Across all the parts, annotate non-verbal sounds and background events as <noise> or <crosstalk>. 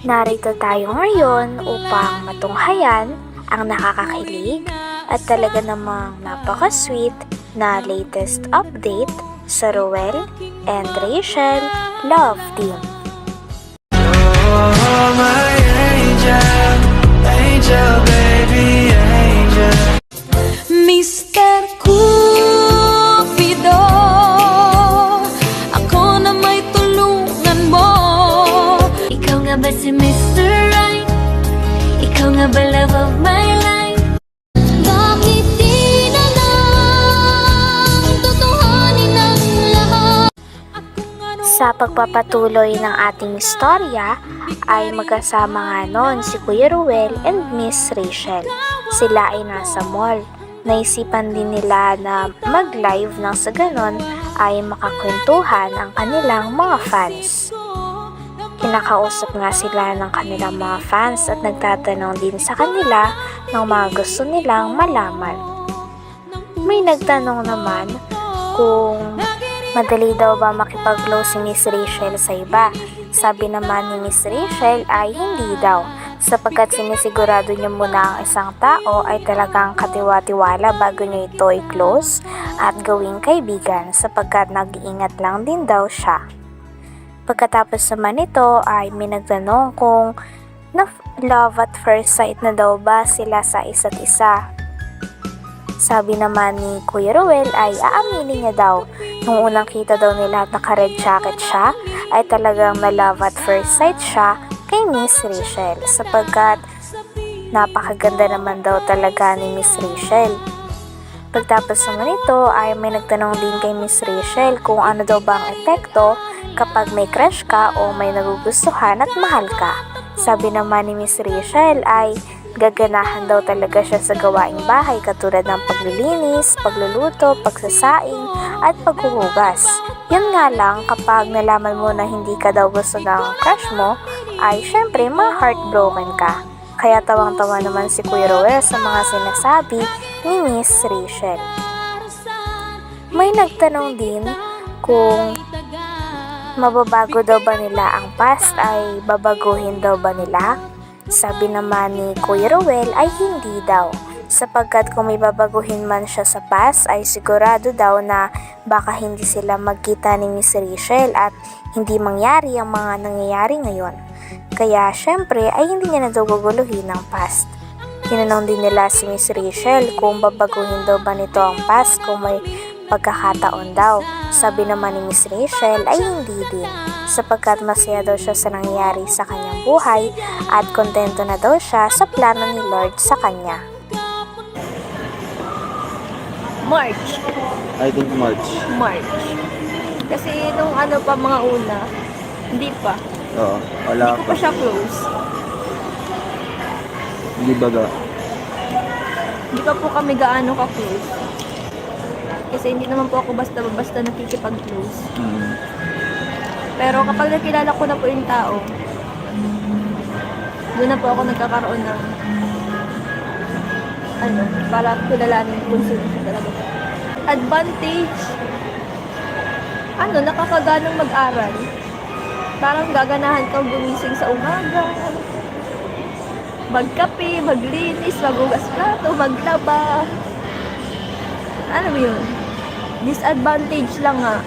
Narito tayo ngayon upang matunghayan ang nakakakilig at talaga namang napaka-sweet na latest update sa Ruel and Rachel Love Team. Sa pagpapatuloy ng ating istorya ay magkasama nga noon si Kuya Ruel and Miss Rachel. Sila ay nasa mall. Naisipan din nila na mag-live nang sa ganon ay makakwentuhan ang kanilang mga fans. Kinakausap nga sila ng kanilang mga fans at nagtatanong din sa kanila ng mga gusto nilang malaman. May nagtanong naman kung madali daw ba makipag-close si Miss Rachel sa iba. Sabi naman ni Miss Rachel ay hindi daw sapagkat sinisigurado niya muna ang isang tao ay talagang katiwa-tiwala bago niya ito i-close at gawing kaibigan sapagkat nag-iingat lang din daw siya. Pagkatapos naman nito ay may kung na love at first sight na daw ba sila sa isa't isa. Sabi naman ni Kuya Ruel ay aaminin niya daw nung unang kita daw nila at naka-red jacket siya ay talagang na love at first sight siya kay Miss Rachel sapagkat napakaganda naman daw talaga ni Miss Rachel. Pagtapos naman ito ay may nagtanong din kay Miss Rachel kung ano daw ba ang epekto kapag may crush ka o may nagugustuhan at mahal ka. Sabi naman ni Miss Rachel ay gaganahan daw talaga siya sa gawaing bahay katulad ng paglilinis, pagluluto, pagsasaing at paghuhugas. Yun nga lang kapag nalaman mo na hindi ka daw gusto ng crush mo ay syempre ma-heartbroken ka. Kaya tawang-tawa naman si Kuya Roel sa mga sinasabi ni Miss Rachel. May nagtanong din kung mababago daw ba nila ang past ay babaguhin daw ba nila? Sabi naman ni Kuya Roel ay hindi daw sapagkat kung may babaguhin man siya sa past ay sigurado daw na baka hindi sila magkita ni Miss Rachel at hindi mangyari ang mga nangyayari ngayon. Kaya syempre ay hindi niya na daw guguluhin ang past. Tinanong din nila si Miss Rachel kung babaguhin daw ba nito ang past kung may pagkakataon daw. Sabi naman ni Miss Rachel ay hindi din sapagkat masaya daw siya sa nangyayari sa kanyang buhay at kontento na daw siya sa plano ni Lord sa kanya. March. I think March. March. Kasi nung ano pa mga una, hindi pa. Oo, wala Hindi ko pa. pa siya close. Hindi baga. Hindi pa po kami gaano ka-close. Kasi hindi naman po ako basta-basta nakikipag-close. Hmm. Pero kapag nakilala ko na po yung tao, doon na po ako nagkakaroon ng ano, para kilalanin kung sino siya talaga. Advantage, ano, nakakaganong mag-aral. Parang gaganahan kang gumising sa umaga, magkape, maglinis, magugas plato, maglaba. Ano yun? Disadvantage lang nga.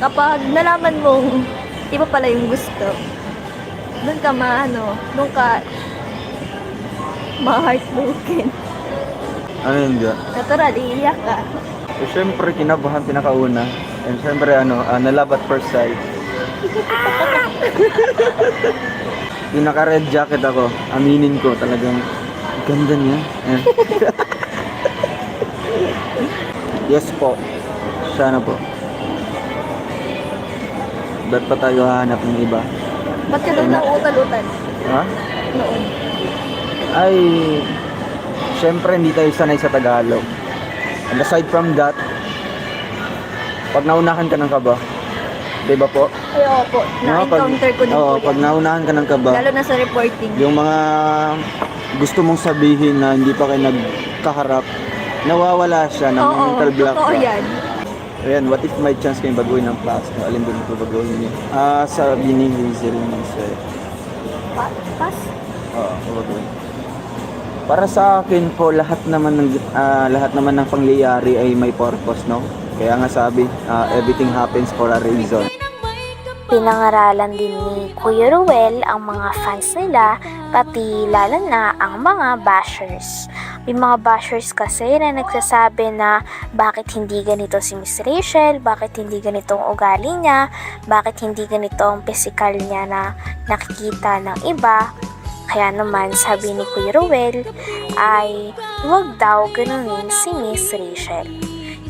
Kapag nalaman mong iba pala yung gusto, doon ka maano, doon ka ma-heartbroken. Ano yun ga? Natural, iiyak ka. So, syempre, kinabahan pinakauna. And syempre, ano, uh, na love at first sight. <laughs> Yung naka-red jacket ako, aminin ko talagang ganda niya. Eh. <laughs> yes po. Sana po. Ba't pa tayo hahanap ng iba? Ba't ka doon nauutal-utal? Ha? Noon. ay syempre hindi tayo sanay sa Tagalog. And aside from that, pag naunahan ka ng kaba, di ba po? Ay, oo po. Na-encounter ko din oo, po pag yan. naunahan ka ng kaba, Lalo na sa reporting. yung mga gusto mong sabihin na hindi pa kayo nagkaharap, nawawala siya ng Oo, mental block totoo ka. yan. Ayan, what if may chance kayong baguhin ng class? No? Alin doon ito baguhin niyo? Ah, sabi ni Hazel Monse, Pa- Pass? Oo, sabagay. Para sa akin po, lahat naman ng ah, lahat naman ng pangyayari ay may purpose, no? Kaya nga sabi, ah, everything happens for a reason. Pinangaralan din ni Kuya Ruel ang mga fans nila, pati lalo na ang mga bashers. May mga bashers kasi na nagsasabi na bakit hindi ganito si Miss Rachel, bakit hindi ganito ang ugali niya, bakit hindi ganito ang physical niya na nakikita ng iba. Kaya naman sabi ni Kuya Ruel ay huwag daw ganunin si Miss Rachel.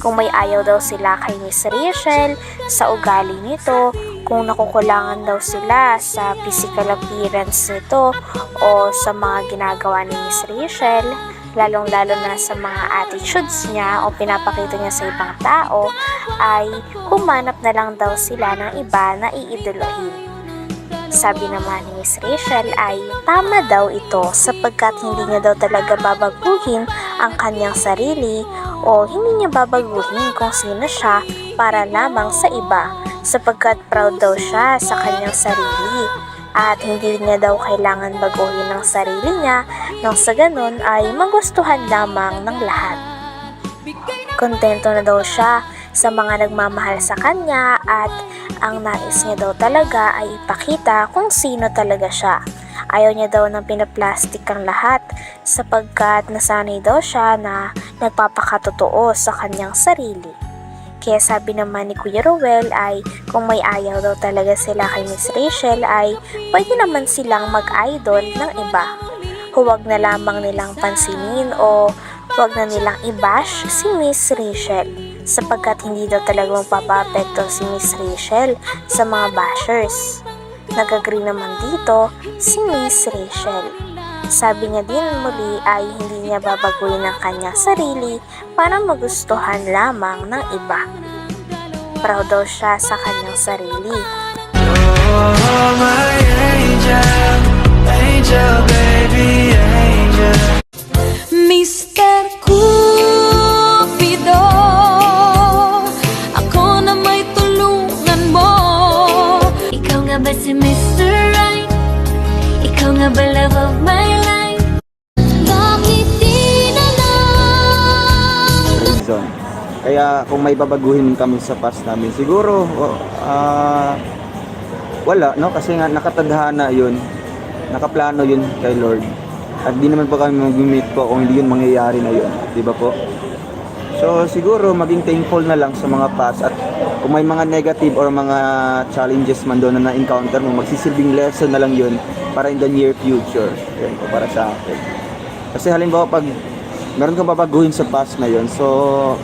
Kung may ayaw daw sila kay Miss Rachel sa ugali nito, kung nakukulangan daw sila sa physical appearance nito o sa mga ginagawa ni Miss Rachel, lalong-lalo na sa mga attitudes niya o pinapakita niya sa ibang tao, ay humanap na lang daw sila ng iba na iidolohin. Sabi naman ni Miss Rachel ay tama daw ito sapagkat hindi niya daw talaga babaguhin ang kanyang sarili o hindi niya babaguhin kung sino siya para lamang sa iba sapagkat proud daw siya sa kanyang sarili at hindi niya daw kailangan baguhin ang sarili niya nang sa ganun ay magustuhan lamang ng lahat. Kontento na daw siya sa mga nagmamahal sa kanya at ang nais niya daw talaga ay ipakita kung sino talaga siya. Ayaw niya daw ng pinaplastik ang lahat sapagkat nasanay daw siya na nagpapakatotoo sa kanyang sarili. Kaya sabi naman ni Kuya Ruel ay kung may ayaw daw talaga sila kay Miss Rachel ay pwede naman silang mag-idol ng iba. Huwag na lamang nilang pansinin o huwag na nilang i-bash si Miss Rachel sapagkat hindi daw talaga magpapapekto si Miss Rachel sa mga bashers. Nag-agree naman dito si Miss Rachel. Sabi niya din muli ay hindi niya babaguhin ang kanyang sarili para magustuhan lamang ng iba. Proud daw siya sa kanyang sarili. Oh, my angel, angel, baby, angel. Mr. Cupido Ako na may tulungan mo Ikaw nga ba si Mr. Right? Ikaw nga ba love of my Kaya kung may babaguhin kami sa past namin, siguro ah, wala, no? Kasi nga nakatadhana yun. Nakaplano yun kay Lord. At di naman po kami mag-meet po kung hindi yun mangyayari na yun. Di ba po? So siguro maging thankful na lang sa mga past at kung may mga negative or mga challenges man doon na na-encounter mo, magsisilbing lesson na lang yun para in the near future. Yan po para sa akin. Kasi halimbawa pag meron kang babaguhin sa past na yun, so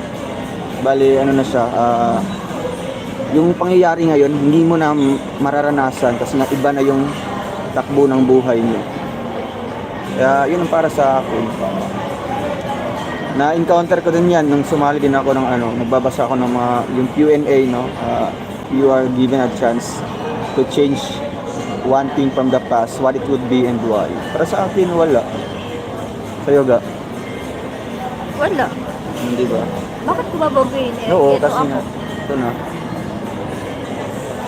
bali ano na siya, ah, yung pangyayari ngayon, hindi mo na mararanasan kasi nga iba na yung takbo ng buhay niyo. Kaya yun ang para sa akin. Na-encounter ko din yan nung sumali din ako ng ano, nagbabasa ako ng mga yung Q&A no. Ah, you are given a chance to change one thing from the past, what it would be and why. Para sa akin wala. Sa yoga, Wala. hindi ba? Bakit ko babaguhin eh? Oo, Ito kasi ako. nga ito na.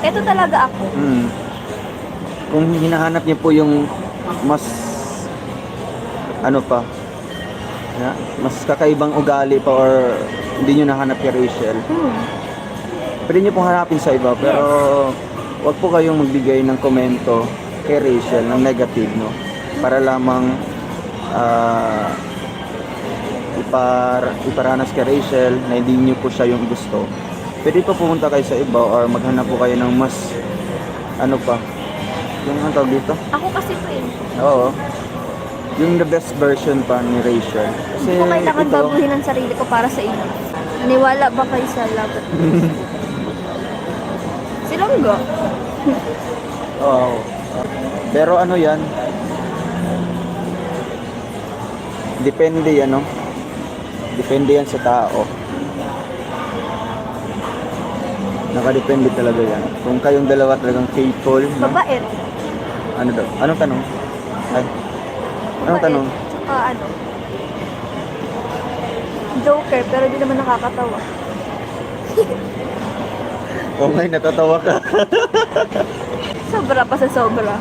Ito talaga ako. Mm. Kung hinahanap niyo po yung mas ano pa na, mas kakaibang ugali pa or hindi niyo nahanap kay Rachel, Hmm. pwede niyo pong hanapin sa iba pero wag po kayong magbigay ng komento kay Rachel ng negative no para lamang ah, ipar iparanas kay Rachel na hindi niyo po siya yung gusto pwede po pumunta kayo sa iba or maghanap po kayo ng mas ano pa yung ano tawag dito Ako kasi po eh. oo yung the best version pa ni Rachel kasi Hindi ko kailangan ito baguhin ang sarili ko para sa inyo. Niwala ba kayo sa love? <laughs> Silonggo. Oo. Pero ano yan? Depende yan, no? Depende yan sa tao. Nakadepende talaga yan. Kung kayong dalawa talagang faithful, no? Mabait. Ano daw? Anong tanong? Ay, anong Mabait. tanong? Tsaka ano? Joker, pero di naman nakakatawa. <laughs> Okay, natatawa ka. <laughs> Sobra pa sa sobra.